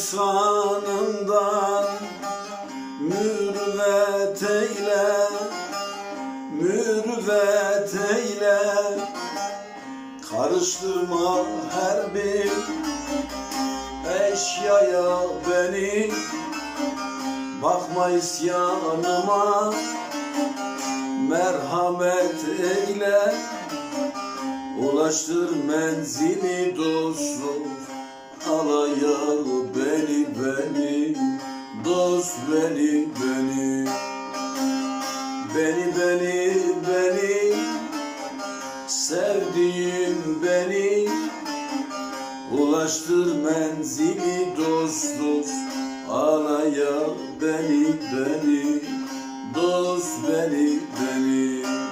Baba isyanından mürvet eyle Mürvet eyle. Karıştırma her bir eşyaya beni. Bakma isyanıma Merhamet eyle. Ulaştır menzili dostum Dost beni beni Beni beni beni Sevdiğim beni. Ulaştır menzili dostum Alaya beni beni Dost beni beni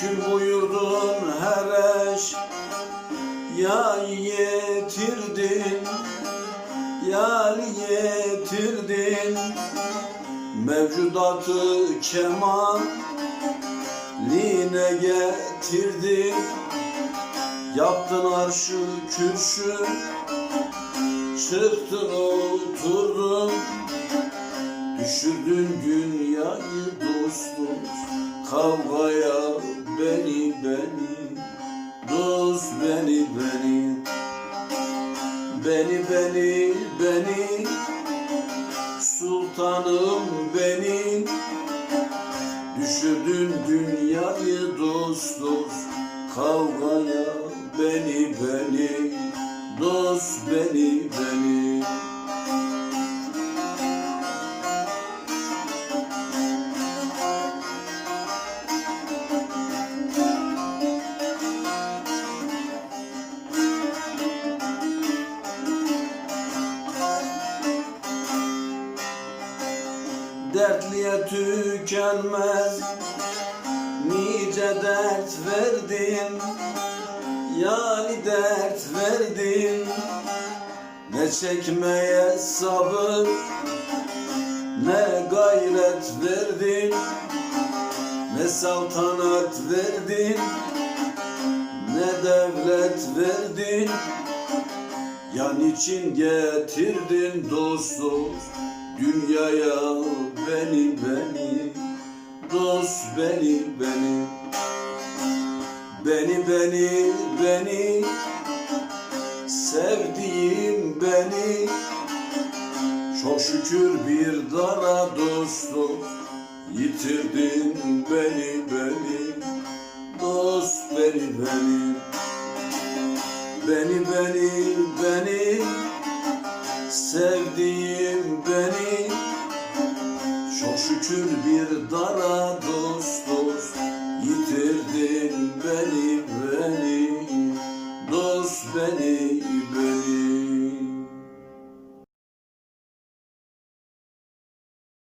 Kül buyurdun her eş. Ya yetirdin Ya yetirdin Mevcudatı kemal Line getirdin. Yaptın arşı kürsü Çıktın oturdun. Düşürdün dünyayı dostum Kavgaya beni beni. Dost beni beni. Beni beni beni. Sultanım beni. Düşürdün dünyayı dost dost. Kavgaya beni beni. Dost beni beni Dertliye tükenmez. Nice dert verdin Yani dert verdin. Ne çekmeye sabır Ne gayret verdin. Ne saltanat verdin Ne devlet verdin. Yan için getirdin dost dost Dünyaya beni beni Dost beni beni. Beni beni beni Sevdiğim beni. Çok şükür bir dara dost dost Yitirdin beni beni. Dost beni beni. Beni beni beni Sevdiğim şükür bir dara dost